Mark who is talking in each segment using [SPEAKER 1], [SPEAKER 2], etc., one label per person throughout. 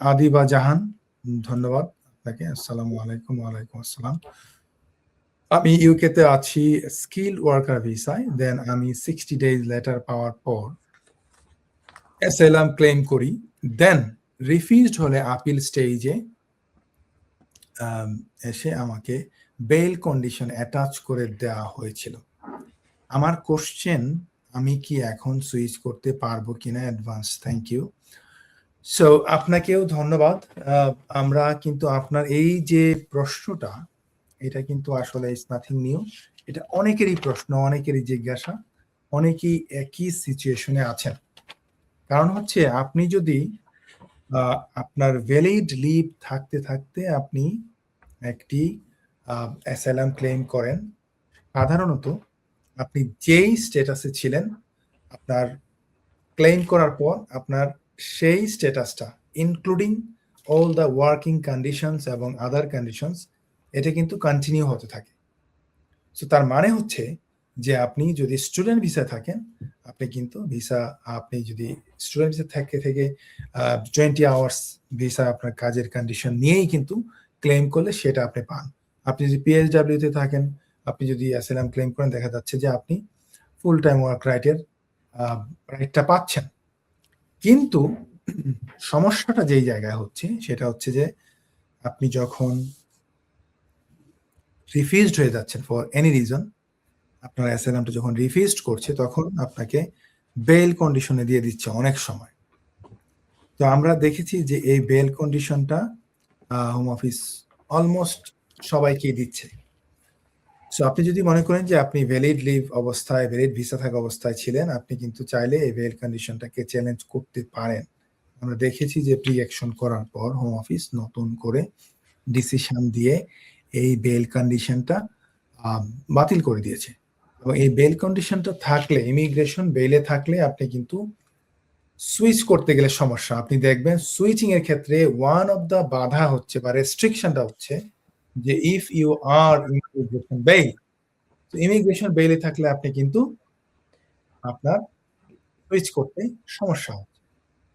[SPEAKER 1] আদিবা জাহান, ধন্যবাদ আপনাকে। আসসালামু আলাইকুম, ওয়ালাইকুম আসসালাম। আমি ইউকেতে আছি স্কিল ওয়ার্কার ভিসায় দেন আমি সিক্সটি ডেজ লেটার পাওয়ার পর এসএলএম ক্লেম করি। দেন রিফিউজড হলে আপিল স্টেজে এসে আমাকে বেল কন্ডিশন অ্যাটাচ করে দেওয়া হয়েছিল। আমার কোশ্চেন আমি কি এখন সুইচ করতে পারব কিনা অ্যাডভান্স থ্যাংক ইউ সো আপনাকেও ধন্যবাদ। আমরা কিন্তু আপনার এই যে প্রশ্নটা, এটা কিন্তু আসলে ইটস নাথিং নিউ এটা অনেকেরই প্রশ্ন, অনেকেরই জিজ্ঞাসা, অনেকেই একই সিচুয়েশনে আছেন। কারণ হচ্ছে আপনি যদি আপনার ভ্যালিড লিভ থাকতে থাকতে আপনি একটি অ্যাসাইলাম ক্লেম করেন, সাধারণত আপনি যেই স্টেটাসে ছিলেন, আপনার ক্লেম করার পর আপনার সেই স্ট্যাটাসটা including all the working conditions এবং আদার কন্ডিশনস এটা কিন্তু কন্টিনিউ হতে থাকে। সো তার মানে হচ্ছে যে আপনি যদি স্টুডেন্ট ভিসা থাকেন, আপনি কিন্তু ভিসা আপনি যদি স্টুডেন্ট ভিসা থেকে থেকে টোয়েন্টি আওয়ার্স ভিসা আপনার কাজের কন্ডিশন নিয়েই কিন্তু ক্লেম করলে সেটা আপনি পান। আপনি যদি পিএইচডাব্লিউতে থাকেন, আপনি যদি অ্যাসেলাম ক্লেম করেন, দেখা যাচ্ছে যে আপনি ফুল টাইম ওয়ার্ক রাইটের রাইটটা পাচ্ছেন। কিন্তু সমস্যাটা যেই জায়গায় হচ্ছে, সেটা হচ্ছে যে আপনি যখন রিফিউজড হয়ে যাচ্ছেন ফর এনি রিজন আপনার অ্যাসাইলামটা যখন রিফিউজড করছে, তখন আপনাকে বেল কন্ডিশনে দিয়ে দিচ্ছে অনেক সময়। তো আমরা দেখেছি যে এই বেল কন্ডিশনটা হোম অফিস অলমোস্ট সবাইকেই দিচ্ছে। সো আপনি যদি মনে করেন যে আপনি ভ্যালিড লিভ অবস্থায় ভ্যালিড ভিসা থাকা অবস্থায় ছিলেন, আপনি কিন্তু চাইলে এই ভেল কন্ডিশনটাকে চ্যালেঞ্জ করতে পারেন। আমরা দেখেছি যে প্রি অ্যাকশন করার পর হোম অফিস নতুন করে ডিসিশন দিয়ে এই বেল কন্ডিশনটা বাতিল করে দিয়েছে। এবং এই বেল কন্ডিশনটা থাকলে ইমিগ্রেশন বেলে থাকলে আপনি কিন্তু সুইচ করতে গেলে সমস্যা। আপনি দেখবেন সুইচিং এর ক্ষেত্রে ওয়ান অফ দা বাধা হচ্ছে বা রেস্ট্রিকশনটা হচ্ছে যে if you are immigration bail তো ইমিগ্রেশন বেইলে থাকলে আপনি কিন্তু আপনার সুইচ করতে সমস্যা হচ্ছে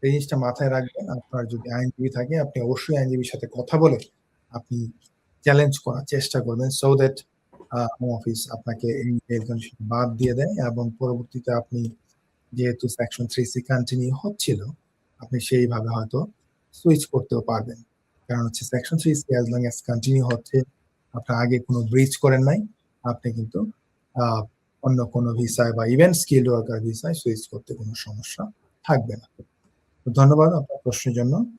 [SPEAKER 1] এই জিনিসটা মাথায় রাখবেন, আপনার যদি আইনজীবী থাকে, আপনি অবশ্যই আইনজীবীর সাথে কথা বলে আপনি চ্যালেঞ্জ করার চেষ্টা করবেন সো দ্যাট হোম অফিস আপনাকে বাদ দিয়ে দেয় এবং পরবর্তীতে আপনি যেহেতু সেকশন থ্রি সি কন্টিনিউ হচ্ছিল, আপনি সেইভাবে হয়তো সুইচ করতেও পারবেন। কারণ হচ্ছে section three C as long as continue হচ্ছে, আপনার আগে কোনো ব্রিজ করেন নাই, আপনি কিন্তু অন্য কোনো ভিসায় বা ইভেন স্কিল ওয়ার্কার ভিসায় সুইচ করতে কোনো সমস্যা থাকবে না। ধন্যবাদ আপনার প্রশ্নের জন্য।